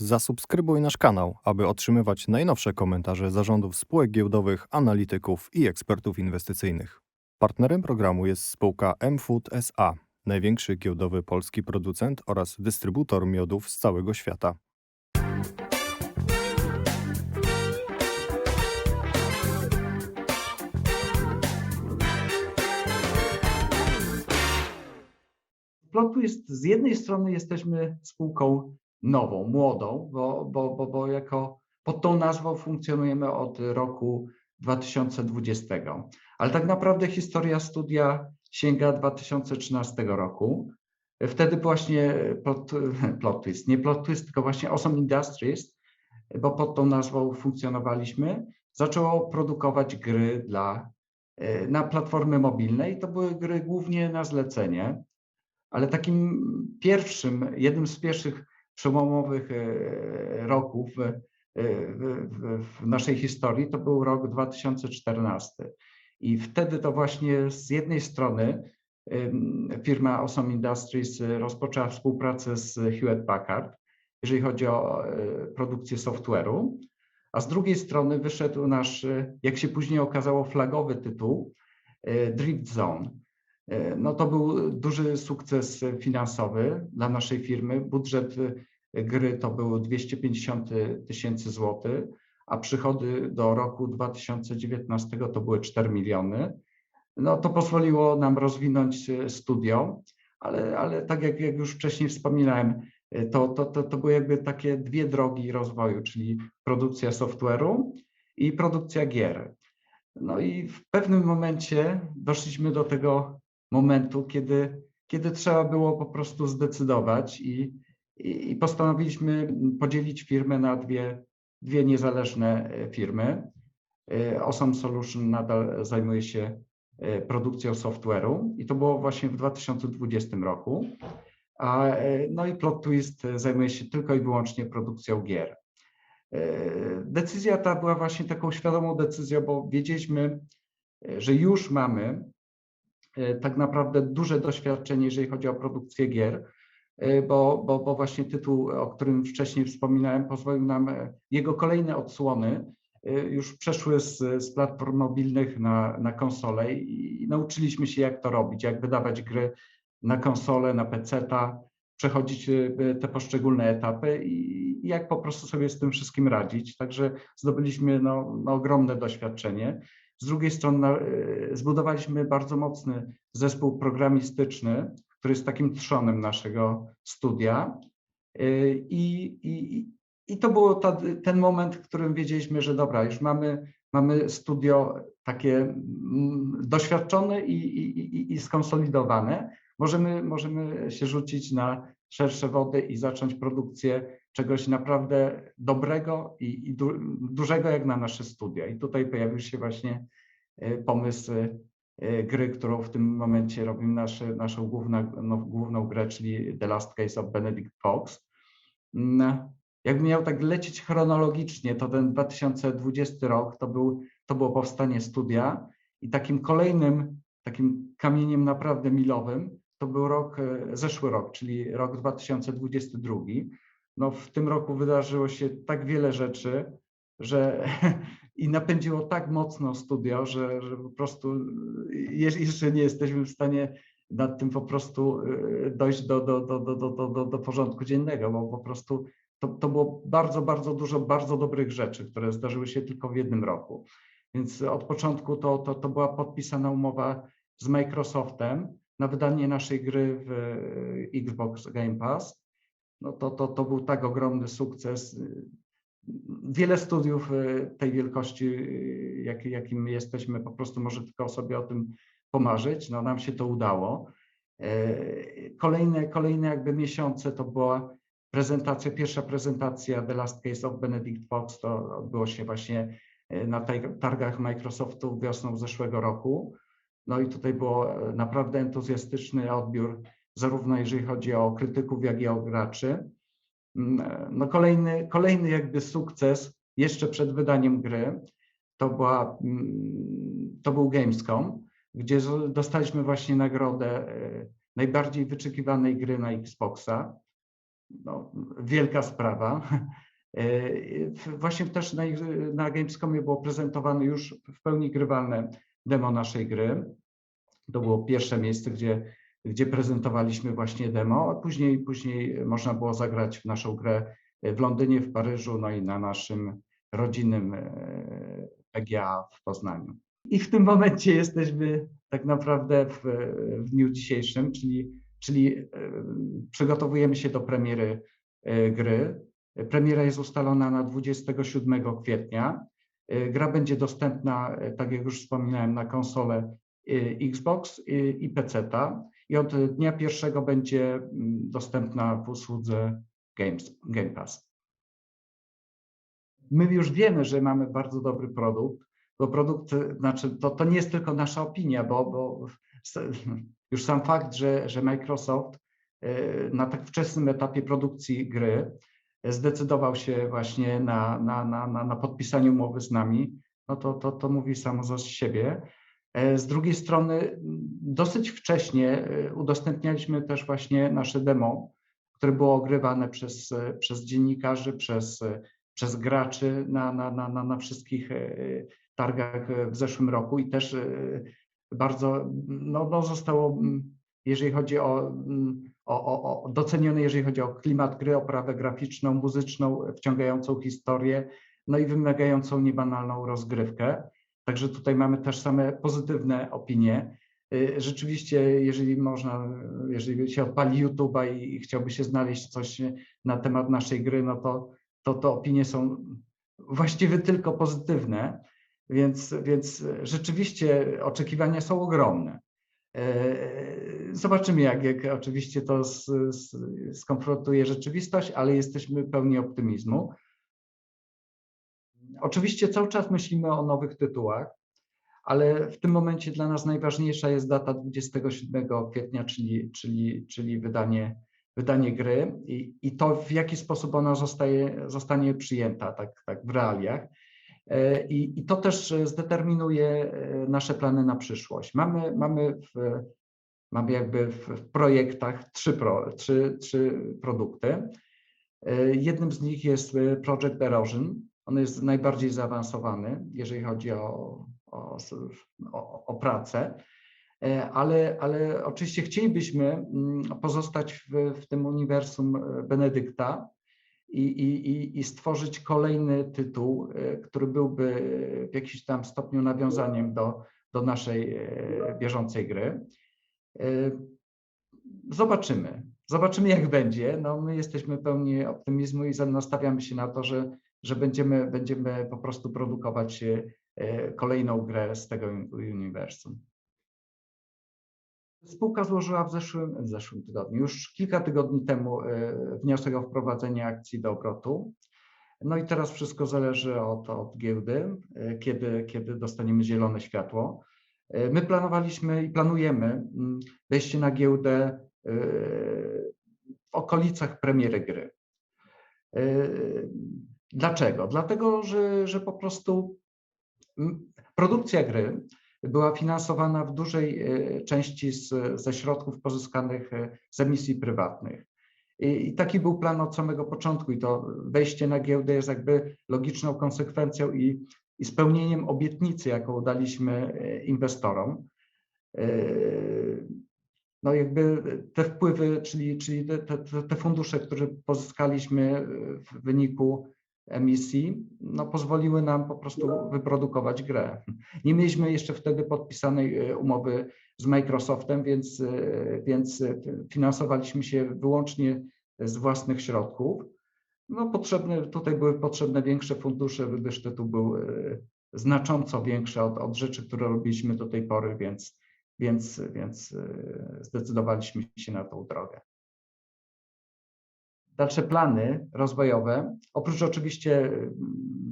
Zasubskrybuj nasz kanał, aby otrzymywać najnowsze komentarze zarządów spółek giełdowych, analityków i ekspertów inwestycyjnych. Partnerem programu jest spółka MFood SA, największy giełdowy polski producent oraz dystrybutor miodów z całego świata. Plot Twist z jednej strony jesteśmy spółką nową, młodą, bo, bo, bo, bo jako pod tą nazwą funkcjonujemy od roku 2020, ale tak naprawdę historia studia sięga 2013 roku. Wtedy właśnie plot, plot twist, nie plot twist, tylko właśnie Awesome Industries, bo pod tą nazwą funkcjonowaliśmy, zaczęło produkować gry dla, na platformy mobilne i to były gry głównie na zlecenie ale takim pierwszym, jednym z pierwszych przełomowych e, roków w, w, w, naszej historii to był rok 2014. I wtedy to właśnie z jednej strony firma Awesome Industries rozpoczęła współpracę z Hewlett Packard, jeżeli chodzi o e, produkcję software'u, a z drugiej strony wyszedł nasz, jak się później okazało, flagowy tytuł e, Drift Zone. No to był duży sukces finansowy dla naszej firmy. Budżet gry to było 250 tysięcy złotych, a przychody do roku 2019 to były 4 miliony. No to pozwoliło nam rozwinąć studio, ale, ale tak jak, jak już wcześniej wspominałem, to, to, to, to były jakby takie dwie drogi rozwoju, czyli produkcja software'u i produkcja gier. No i w pewnym momencie doszliśmy do tego momentu, kiedy, kiedy trzeba było po prostu zdecydować i, i, i postanowiliśmy podzielić firmę na dwie, dwie niezależne e, firmy. Awesome Solution nadal zajmuje się e, produkcją software'u i to było właśnie w 2020 roku. A, e, no i Plot Twist zajmuje się tylko i wyłącznie produkcją gier. Decyzja ta była właśnie taką świadomą decyzją, bo wiedzieliśmy, że już mamy E, tak naprawdę duże doświadczenie, jeżeli chodzi o produkcję gier, e, bo, bo, bo właśnie tytuł, o którym wcześniej wspominałem, pozwolił nam, e, jego kolejne odsłony już przeszły z, z platform mobilnych na, na konsole i nauczyliśmy się, jak to robić, jak wydawać gry na konsolę, na PC-ta, przechodzić te poszczególne etapy i jak po prostu sobie z tym wszystkim radzić. Także zdobyliśmy no, no ogromne doświadczenie. Z drugiej strony e, zbudowaliśmy bardzo mocny zespół programistyczny, który jest takim trzonem naszego studia. E, I, i, i to był ten moment, w którym wiedzieliśmy, że dobra, już mamy, mamy studio takie mm, doświadczone i, i, i skonsolidowane. Możemy, możemy się rzucić na szersze wody i zacząć produkcję czegoś naprawdę dobrego i, i du, dużego jak na nasze studia. I tutaj pojawił się właśnie e, pomysł e, gry, którą w tym momencie robimy nasze, naszą główną, no, główną grę, czyli The Last Case of Benedict Fox. Mm, jakbym miał tak lecieć chronologicznie, to ten 2020 rok to, był, to było powstanie studia i takim kolejnym, takim kamieniem naprawdę milowym to był rok, e, zeszły rok, czyli rok 2022 no w tym roku wydarzyło się tak wiele rzeczy, że i napędziło tak mocno studio, że, że po prostu jeszcze nie jesteśmy w stanie nad tym po prostu y, dojść do, do, do, do, do, do, do porządku dziennego, bo po prostu to, to było bardzo, bardzo dużo bardzo dobrych rzeczy, które zdarzyły się tylko w jednym roku. Więc od początku to, to, to była podpisana umowa z Microsoftem na wydanie naszej gry w y, Xbox Game Pass no to, to, to był tak ogromny sukces. Wiele studiów y, tej wielkości, y, jak, jakim jesteśmy, po prostu może tylko sobie o tym pomarzyć. No nam się to udało. E, kolejne, kolejne jakby miesiące to była prezentacja, pierwsza prezentacja The Last Case of Benedict Fox, to odbyło się właśnie e, na targach Microsoftu wiosną zeszłego roku. No i tutaj było e, naprawdę entuzjastyczny odbiór zarówno jeżeli chodzi o krytyków, jak i o graczy. Mm, no kolejny, kolejny jakby sukces jeszcze przed wydaniem gry to, była, mm, to był Gamescom, gdzie dostaliśmy właśnie nagrodę e, najbardziej wyczekiwanej gry na Xboxa. no, wielka sprawa. E, Właśnie też na, na Gamescomie było prezentowane już w pełni grywalne demo naszej gry. To było pierwsze miejsce, gdzie, gdzie prezentowaliśmy właśnie demo, a później, później można było zagrać w naszą grę w Londynie, w Paryżu, no i na naszym rodzinnym e, PGA w Poznaniu. I w tym momencie jesteśmy tak naprawdę w, w dniu dzisiejszym, czyli, czyli e, przygotowujemy się do premiery e, gry. Premiera jest ustalona na 27 kwietnia. E, Gra będzie dostępna, e, tak jak już wspominałem, na konsolę e, Xbox i- PC-ta i od dnia pierwszego będzie mm, dostępna w usłudze Games, Game Pass. My już wiemy, że mamy bardzo dobry produkt, bo produkt, znaczy to, to nie jest tylko nasza opinia, bo, bo już sam fakt, że, że Microsoft na tak wczesnym etapie produkcji gry zdecydował się właśnie na, na, na, na, na podpisanie umowy z nami, no to, to, to mówi samo za siebie. E, Z drugiej strony m, dosyć wcześnie e, udostępnialiśmy też właśnie nasze demo, które było ogrywane przez, e, przez dziennikarzy, przez, przez graczy na, na, na, na, wszystkich targach w zeszłym roku i też bardzo no, no zostało, mm, jeżeli chodzi o, mm, o, o, o docenione, jeżeli chodzi o klimat gry, oprawę graficzną, muzyczną, wciągającą historię, no i wymagającą niebanalną rozgrywkę. Także tutaj mamy też same pozytywne opinie. Y, Rzeczywiście, jeżeli można, jeżeli się odpali YouTube'a i chciałby się znaleźć coś na temat naszej gry, no to, to, to opinie są właściwie tylko pozytywne, więc, więc rzeczywiście oczekiwania są ogromne. E, Zobaczymy, jak, jak oczywiście to z, z, skonfrontuje rzeczywistość, ale jesteśmy pełni optymizmu. Oczywiście cały czas myślimy o nowych tytułach, ale w tym momencie dla nas najważniejsza jest data 27 kwietnia, czyli, czyli, czyli wydanie, wydanie gry i, i to, w jaki sposób ona zostaje, zostanie przyjęta tak, tak w realiach. E, I, I to też zdeterminuje e, nasze plany na przyszłość. Mamy, mamy, w, mamy jakby w, projektach trzy, pro, trzy, trzy produkty. E, Jednym z nich jest e, Project Erosion. On jest najbardziej zaawansowany, jeżeli chodzi o, o, o, o pracę, E, ale, ale oczywiście chcielibyśmy mm, pozostać w, w tym uniwersum e, Benedykta i, i, i- stworzyć kolejny tytuł, e, który byłby w jakimś tam stopniu nawiązaniem do, do naszej e, bieżącej gry. E, Zobaczymy. Zobaczymy, jak będzie. No, my jesteśmy pełni optymizmu i nastawiamy się na to, że, że będziemy, będziemy po prostu produkować kolejną grę z tego uniwersum. Spółka złożyła w zeszłym, w zeszłym tygodniu, już kilka tygodni temu e, wniosek o wprowadzenie akcji do obrotu. No i teraz wszystko zależy od, od giełdy, e, kiedy, kiedy dostaniemy zielone światło. E, My planowaliśmy i planujemy mm, wejście na giełdę w okolicach premiery gry. Dlaczego? Dlatego, że, że po prostu mm, produkcja gry była finansowana w dużej e, części z, ze środków pozyskanych e, z emisji prywatnych. I, I taki był plan od samego początku, i to wejście na giełdę jest jakby logiczną konsekwencją i, i spełnieniem obietnicy, jaką daliśmy e, inwestorom. No jakby te wpływy, czyli, czyli te, te, te fundusze, które pozyskaliśmy w wyniku emisji, no pozwoliły nam po prostu wyprodukować grę. Nie mieliśmy jeszcze wtedy podpisanej e, umowy z Microsoftem, więc, e, więc e, finansowaliśmy się wyłącznie z własnych środków. No potrzebne, tutaj były potrzebne większe fundusze, gdyż tytuł był znacząco większy od, od rzeczy, które robiliśmy do tej pory, więc, więc, więc zdecydowaliśmy się na tą drogę. Dalsze plany rozwojowe, oprócz oczywiście mm,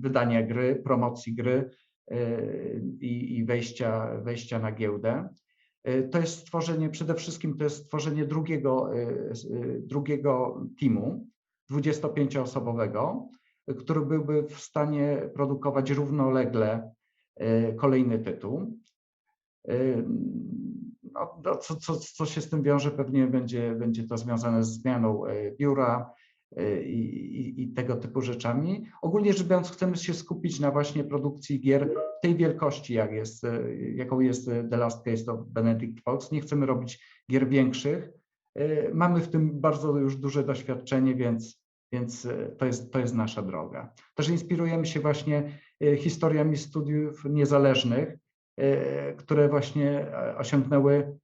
wydania gry, promocji gry y, i, i wejścia, wejścia na giełdę, y, to jest stworzenie, przede wszystkim to jest stworzenie drugiego, y, s- y, drugiego teamu, 25-osobowego, y, który byłby w stanie produkować równolegle kolejny tytuł. No, co, co, co się z tym wiąże? Pewnie będzie, będzie to związane z zmianą e, biura, y, i, i, i tego typu rzeczami. Ogólnie rzecz biorąc, chcemy się skupić na właśnie produkcji gier tej wielkości, jak jest, y, jaką jest The Last Case of Benedict Fox. Nie chcemy robić gier większych. Mamy w tym bardzo już duże doświadczenie, więc, więc to, jest, to jest nasza droga. Też inspirujemy się właśnie historiami studiów niezależnych, które właśnie e, osiągnęły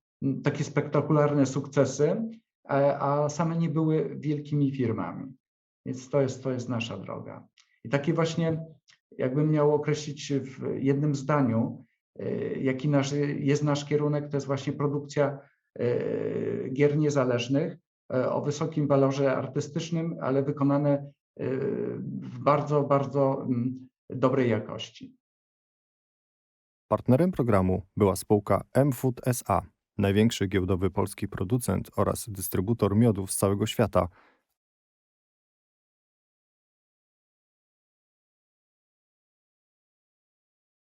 takie spektakularne sukcesy, a, a same nie były wielkimi firmami. Więc to jest, to jest nasza droga. I taki właśnie, jakbym miał określić w jednym zdaniu, jaki nasz, jest nasz kierunek, to jest właśnie produkcja gier niezależnych o wysokim walorze artystycznym, ale wykonane w bardzo, bardzo dobrej jakości. Partnerem programu była spółka M-Food SA, największy giełdowy polski producent oraz dystrybutor miodów z całego świata,